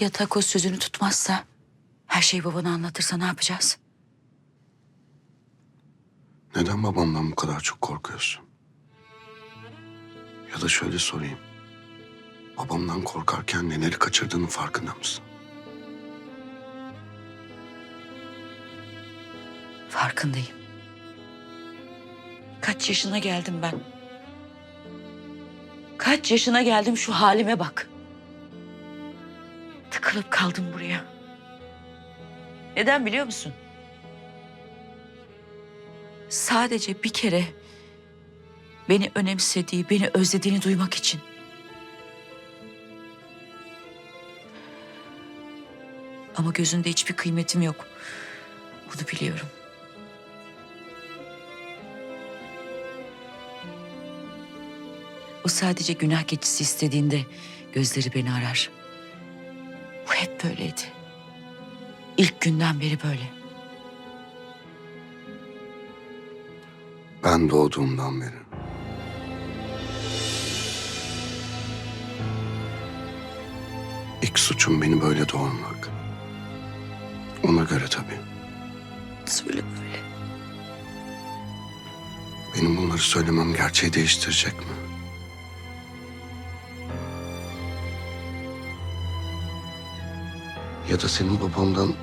Ya takoz sözünü tutmazsa? Her şeyi babana anlatırsa ne yapacağız? Neden babamdan bu kadar çok korkuyorsun? Ya da şöyle sorayım. Babamdan korkarken neleri kaçırdığının farkında mısın? Farkındayım. Kaç yaşına geldim ben? Kaç yaşına geldim şu halime bak. Tıkılıp kaldım buraya. Neden biliyor musun? Sadece bir kere beni önemsediği, beni özlediğini duymak için. Ama gözünde hiçbir kıymetim yok. Bunu biliyorum. O sadece günah keçisi istediğinde gözleri beni arar. Hep böyleydi. İlk günden beri böyle. Ben doğduğumdan beri. İlk suçum beni böyle doğurmak. Ona göre tabii. Söyle böyle. Benim bunları söylemem gerçeği değiştirecek mi? Ya da senin babamdan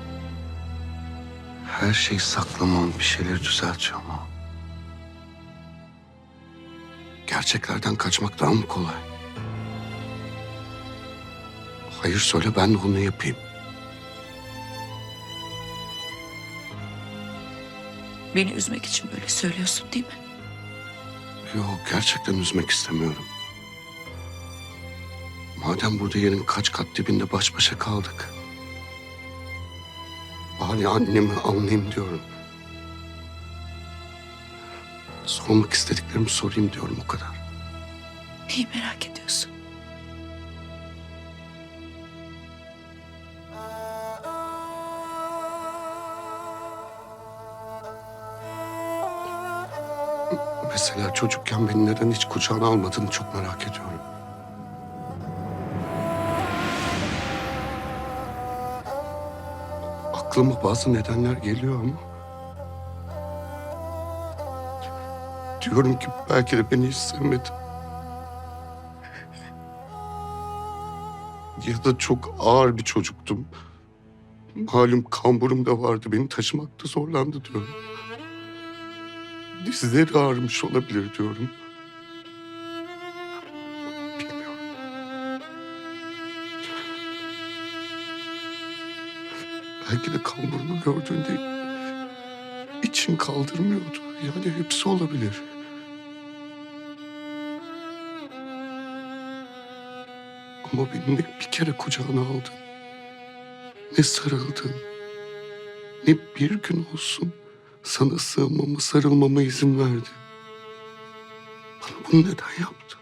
her şeyi saklaman, bir şeyleri düzeltiyor mu? Gerçeklerden kaçmak daha mı kolay? Hayır söyle ben de onu yapayım. Beni üzmek için böyle söylüyorsun değil mi? Yok gerçekten üzmek istemiyorum. Madem burada yerin kaç kat dibinde baş başa kaldık. Bari annemi anlayayım diyorum. Sormak istediklerimi sorayım diyorum o kadar. Neyi merak ediyorsun? Mesela çocukken beni neden hiç kucağına almadığını çok merak ediyorum. Aklıma bazı nedenler geliyor ama... Diyorum ki belki de beni hiç sevmedin. Ya da çok ağır bir çocuktum. Malum kamburum da vardı. Beni taşımakta zorlandı diyorum. Dizleri ağrımış olabilir diyorum. Belki de kamburumu gördüğünde için kaldırmıyordu. Yani hepsi olabilir. Ama beni ne bir kere kucağına aldın. Ne sarıldın. Ne bir gün olsun sana sığmama, sarılmama izin verdi. Bana bunu neden yaptın?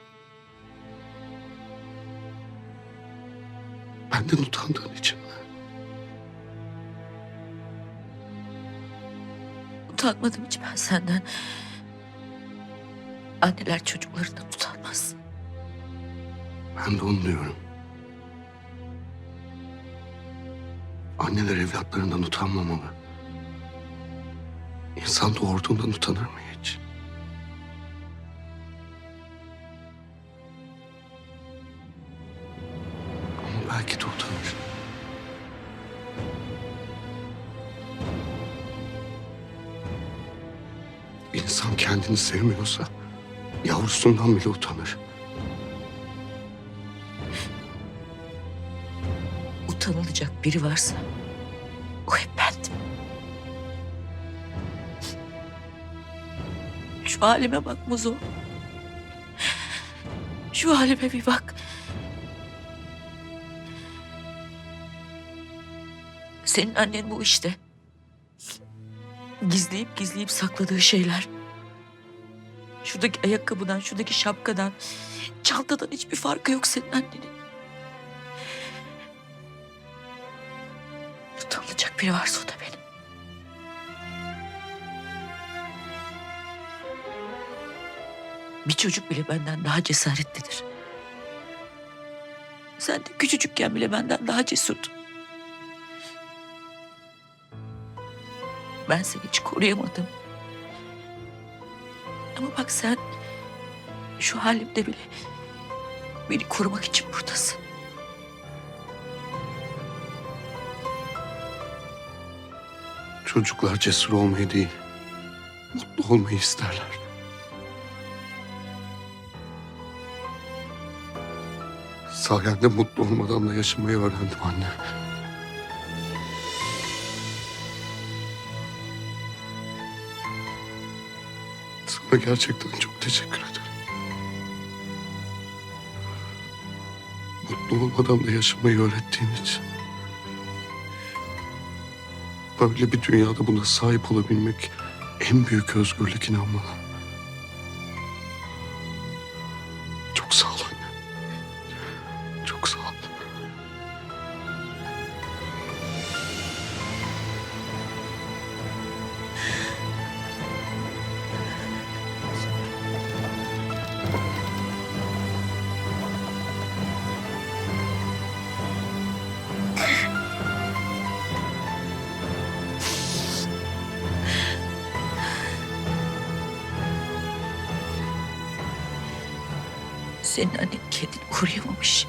Benden utandığın için Utanmadım hiç ben senden. Anneler çocuklarından utanmaz. Ben de onu diyorum. Anneler evlatlarından utanmamalı. İnsan doğurduğundan utanır mı hiç? İnsan kendini sevmiyorsa yavrusundan bile utanır. Utanılacak biri varsa o hep bendim. Şu halime bak Muzo. Şu halime bir bak. Senin annen bu işte. Gizleyip gizleyip sakladığı şeyler. Şuradaki ayakkabıdan, şuradaki şapkadan, çantadan hiçbir farkı yok senin annenin. Utanılacak biri varsa o da benim. Bir çocuk bile benden daha cesaretlidir. Sen de küçücükken bile benden daha cesurdun. Ben seni hiç koruyamadım. Ama bak sen şu halimde bile beni korumak için buradasın. Çocuklar cesur olmayı değil, mutlu olmayı isterler. Sayende mutlu olmadan da yaşamayı öğrendim anne. Sana gerçekten çok teşekkür ederim. Mutlu olmadan da yaşamayı öğrettiğin için. Böyle bir dünyada buna sahip olabilmek en büyük özgürlük inan bana. Senin annen kendini koruyamamış.